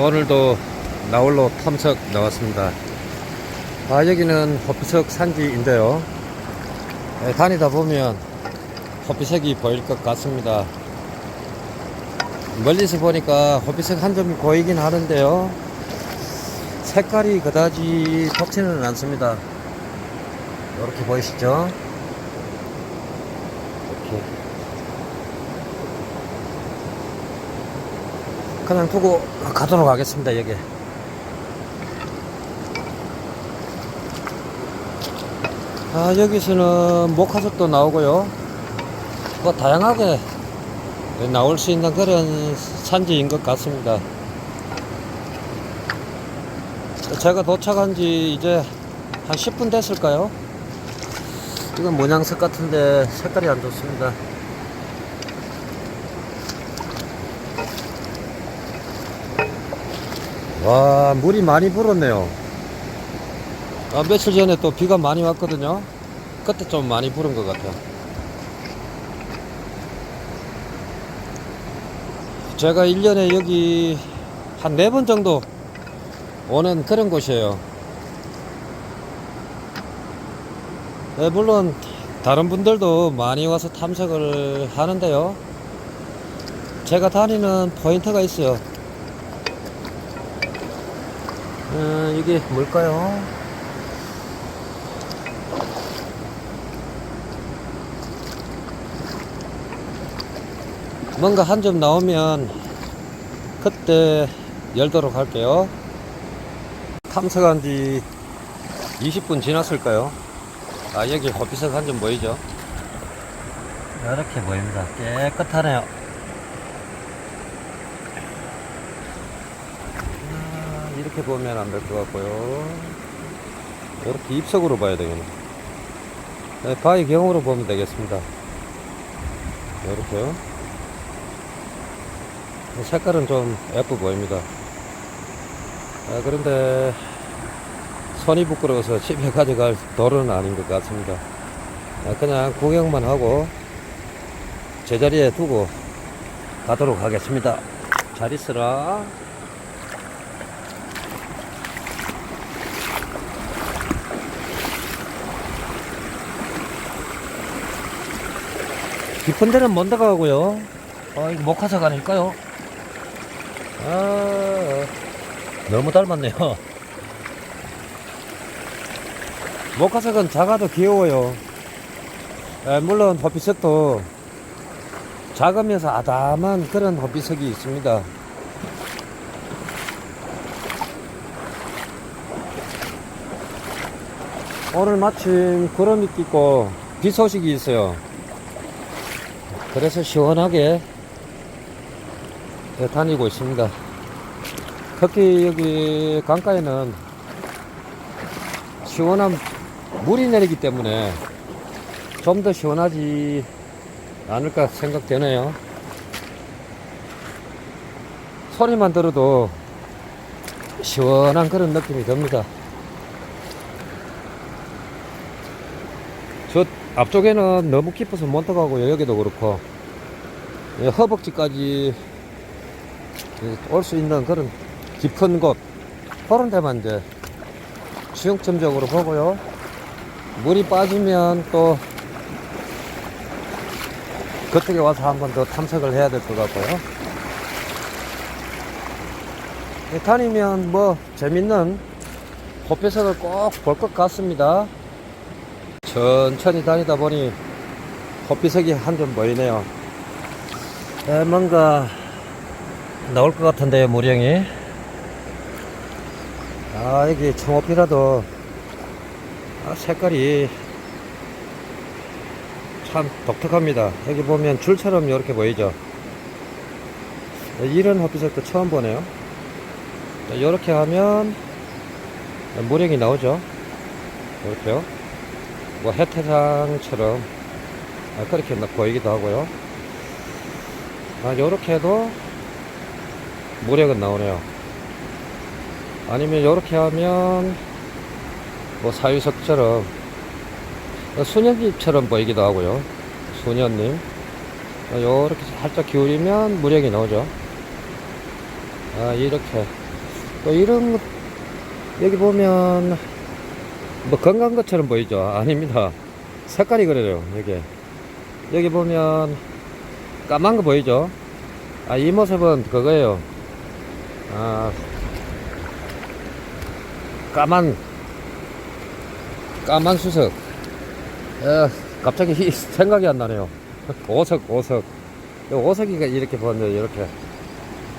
오늘도 나홀로 탐석 나왔습니다. 아, 여기는 호피석 산지인데요. 예, 다니다 보면 호피석이 보일 것 같습니다. 멀리서 보니까 호피석 한 점이 보이긴 하는데요. 색깔이 그다지 좋지는 않습니다. 이렇게 보이시죠? 이렇게. 그냥 두고 가도록 하겠습니다, 여기. 아, 여기서는 목화석도 나오고요. 뭐, 다양하게 나올 수 있는 그런 산지인 것 같습니다. 제가 도착한 지 이제 한 10분 됐을까요? 이건 모양석 같은데 색깔이 안 좋습니다. 와, 물이 많이 불었네요. 아, 며칠 전에 또 비가 많이 왔거든요. 그때 좀 많이 부른 것 같아요. 제가 1년에 여기 한네번 정도 오는 그런 곳이에요. 네, 물론 다른 분들도 많이 와서 탐색을 하는데요. 제가 다니는 포인트가 있어요. 어, 이게 뭘까요? 뭔가 한 점 나오면 그때 열도록 할게요. 탐색한 지 20분 지났을까요? 아, 여기 호피석 한 점 보이죠? 이렇게 보입니다. 깨끗하네요. 이렇게 보면 안 될 것 같고요. 이렇게 입석으로 봐야 되겠네. 네, 바위 경으로 보면 되겠습니다. 이렇게요. 색깔은 좀 예뻐 보입니다. 아, 그런데 손이 부끄러워서 집에 가져갈 도로는 아닌 것 같습니다. 아, 그냥 구경만 하고 제자리에 두고 가도록 하겠습니다. 잘 있으라. 깊은 데는 못 나가고요. 아, 이거 목화석 아닐까요? 아, 너무 닮았네요. 목화석은 작아도 귀여워요. 에, 물론 호피석도 작으면서 아담한 그런 호피석이 있습니다. 오늘 마침 구름이 끼고 비 소식이 있어요. 그래서 시원하게 네, 다니고 있습니다. 특히 여기 강가에는 시원한 물이 내리기 때문에 좀 더 시원하지 않을까 생각되네요. 소리만 들어도 시원한 그런 느낌이 듭니다. 저 앞쪽에는 너무 깊어서 못 들어가고요. 여기도 그렇고 예, 허벅지까지 올 수 있는 그런 깊은 곳 그런 데만 이제 수용점적으로 보고요. 물이 빠지면 또 그쪽에 와서 한 번 더 탐색을 해야 될 것 같고요. 예, 다니면 뭐 재밌는 호패석을 꼭 볼 것 같습니다. 천천히 다니다 보니 호피석이 한 점 보이네요. 에, 뭔가 나올 것 같은데요, 무령이. 아, 여기 청호피라도 아, 색깔이 참 독특합니다. 여기 보면 줄처럼 이렇게 보이죠. 이런 호피석도 처음 보네요. 이렇게 하면 무령이 나오죠. 이렇게요. 뭐 해태상처럼 아, 그렇게 막 보이기도 하고요. 아, 요렇게 해도 무력은 나오네요. 아니면 요렇게 하면 뭐 사유석처럼 수녀님처럼 보이기도 하고요. 수녀님. 아, 요렇게 살짝 기울이면 무력이 나오죠. 아, 이렇게. 또 이런, 거- 여기 보면, 뭐 건강 것처럼 보이죠? 아닙니다. 색깔이 그래요, 여기. 여기 보면, 까만 거 보이죠? 아, 이 모습은 그거예요. 아, 까만, 까만 수석. 에, 갑자기 이- 생각이 안 나네요. 오석, 오석. 이 오석이가 이렇게 보면 이렇게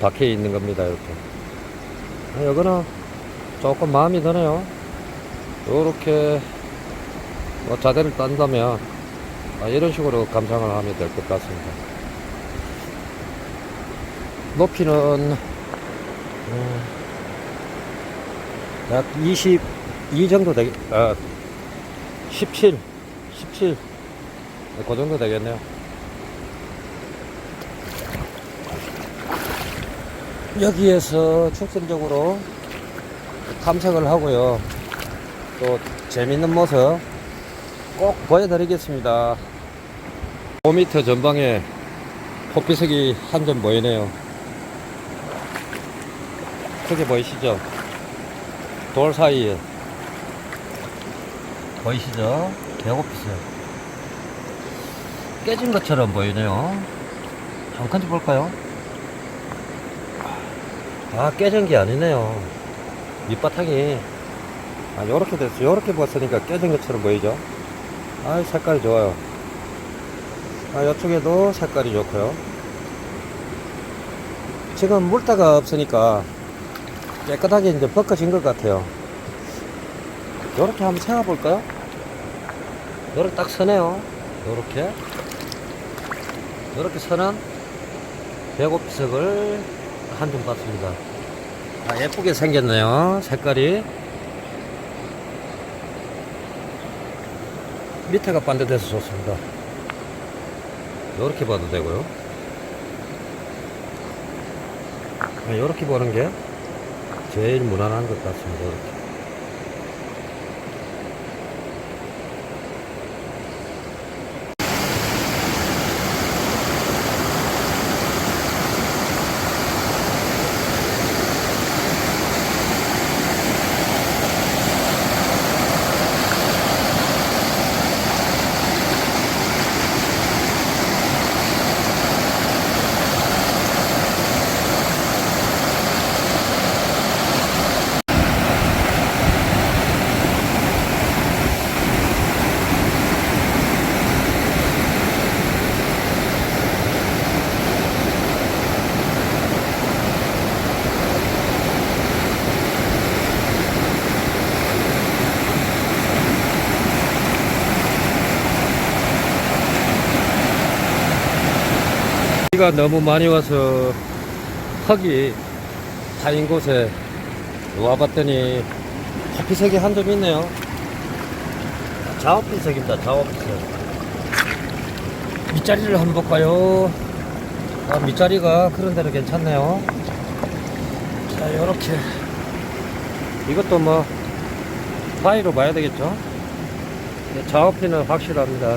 박혀 있는 겁니다, 이렇게. 아, 이거는 조금 마음이 드네요. 요렇게 뭐 자대를 딴다면 아, 이런 식으로 감상을 하면 될 것 같습니다. 높이는 음, 약22 정도 되겠, 아, 17, 17, 그 정도 되겠네요. 여기에서 축선적으로 탐색을 하고요. 또 재밌는 모습 꼭 보여드리겠습니다. 5m 전방에 포피석이 한 점 보이네요. 크게 보이시죠? 돌 사이에 보이시죠? 배고프세요. 깨진 것처럼 보이네요. 한 칸씩 볼까요? 아, 깨진 게 아니네요. 밑바탕이, 아, 요렇게 됐어. 요렇게 봤으니까 깨진 것처럼 보이죠? 아, 색깔이 좋아요. 아, 이쪽에도 색깔이 좋고요. 지금 물때가 없으니까 깨끗하게 이제 벗겨진 것 같아요. 요렇게 한번 세워 볼까요? 요렇게 딱 서네요. 요렇게. 요렇게 서는 배고피석을 한점 봤습니다. 아, 예쁘게 생겼네요. 색깔이. 밑에가 반대돼서 좋습니다. 요렇게 봐도 되고요. 아, 요렇게 보는 게 제일 무난한 것 같습니다. 요렇게. 비가 너무 많이 와서 흙이 파인 곳에 와봤더니 커피색이 한 점 있네요. 자오피색입니다. 자오피색. 밑자리를 한번 볼까요? 아, 밑자리가 그런 대로 괜찮네요. 자, 요렇게. 이것도 뭐, 파이로 봐야 되겠죠? 네, 자오피는 확실합니다.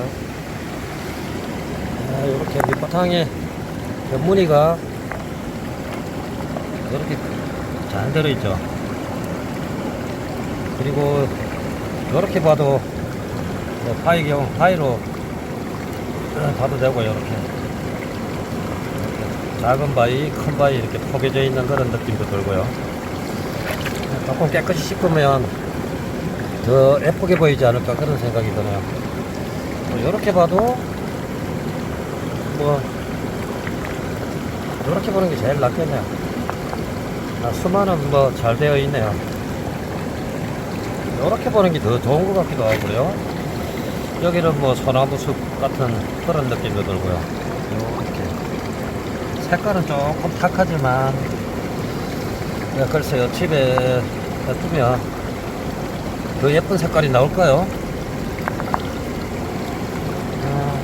아, 요렇게 밑바탕에 그 무늬가 이렇게 잘 들어있죠. 그리고 이렇게 봐도 뭐 파이 경우 파이로 봐도 되고 이렇게 작은 바위, 큰 바위 이렇게 포개져 있는 그런 느낌도 들고요. 조금 깨끗이 씻으면 더 예쁘게 보이지 않을까 그런 생각이 드네요. 이렇게 봐도 뭐 이렇게 보는 게 제일 낫겠네요. 아, 수만은 뭐 잘 되어 있네요. 이렇게 보는 게 더 좋은 것 같기도 하고요. 여기는 뭐 소나무 숲 같은 그런 느낌도 들고요. 이렇게 색깔은 조금 탁하지만 네, 글쎄요 집에 두면 더 예쁜 색깔이 나올까요? 아,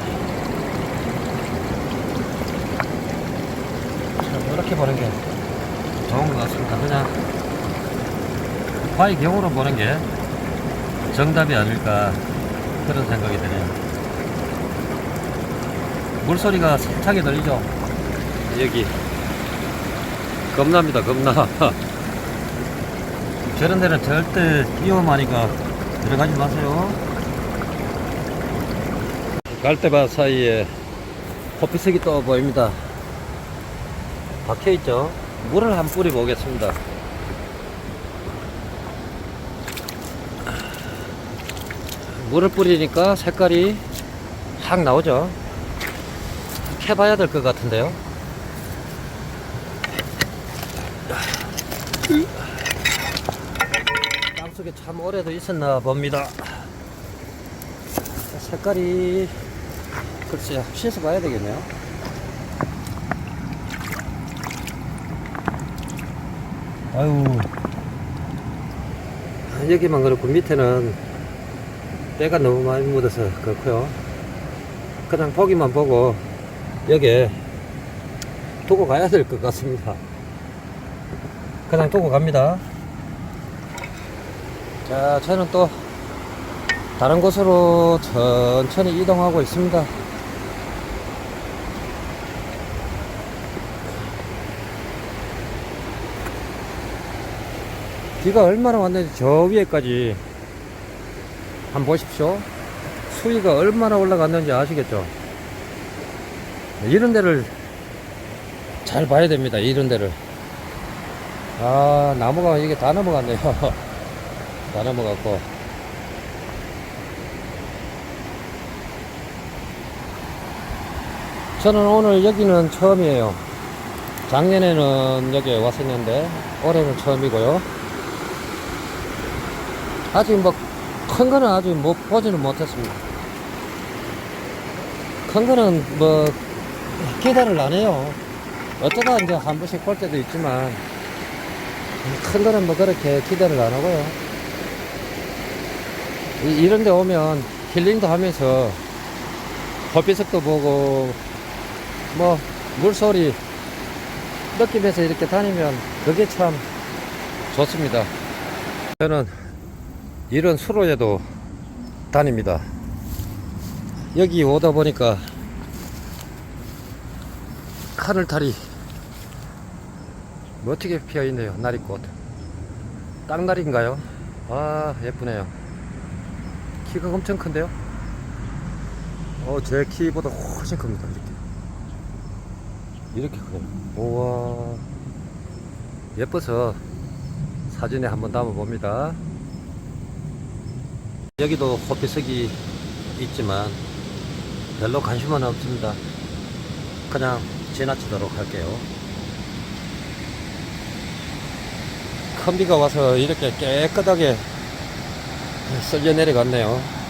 참, 이렇게 보는 게 좋은 것 같습니다. 그냥 화의 경우로 보는 게 정답이 아닐까 그런 생각이 드네요. 물소리가 세차게 들리죠? 여기 겁납니다, 겁나. 저런 데는 절대 위험하니까 들어가지 마세요. 갈대밭 사이에 커피색이 또 보입니다. 박혀있죠? 물을 한 뿌리 보겠습니다. 물을 뿌리니까 색깔이 확 나오죠? 캐봐야 될 것 같은데요? 땅속에 참 오래도 있었나 봅니다. 색깔이 글쎄 씻어 봐야 되겠네요. 아유 여기만 그렇고 밑에는 때가 너무 많이 묻어서 그렇고요. 그냥 보기만 보고 여기에 두고 가야 될 것 같습니다. 그냥 두고 갑니다. 자, 저는 또 다른 곳으로 천천히 이동하고 있습니다. 비가 얼마나 왔는지 저 위에까지 한번 보십시오. 수위가 얼마나 올라갔는지 아시겠죠? 이런 데를 잘 봐야 됩니다. 이런 데를. 아, 나무가 이게 다 넘어갔네요. 다 넘어갔고. 저는 오늘 여기는 처음이에요. 작년에는 여기 왔었는데, 올해는 처음이고요. 아직 뭐, 큰 거는 아직 못, 보지는 못했습니다. 큰 거는 뭐, 기대를 안 해요. 어쩌다 이제 한 번씩 볼 때도 있지만, 큰 거는 뭐 그렇게 기대를 안 하고요. 이, 이런 데 오면 힐링도 하면서 햇빛색도 보고 뭐 물소리 느끼면서 이렇게 다니면 그게 참 좋습니다. 저는 이런 수로에도 다닙니다. 여기 오다 보니까 하늘탈이 멋지게 피어 있네요. 나리꽃. 땅나리인가요? 아, 예쁘네요. 키가 엄청 큰데요? 어, 제 키보다 훨씬 큽니다. 이렇게. 이렇게 크네요. 우와. 예뻐서 사진에 한번 담아 봅니다. 여기도 호피석이 있지만 별로 관심은 없습니다. 그냥 지나치도록 할게요. 큰 비가 와서 이렇게 깨끗하게 쓸려 내려갔네요.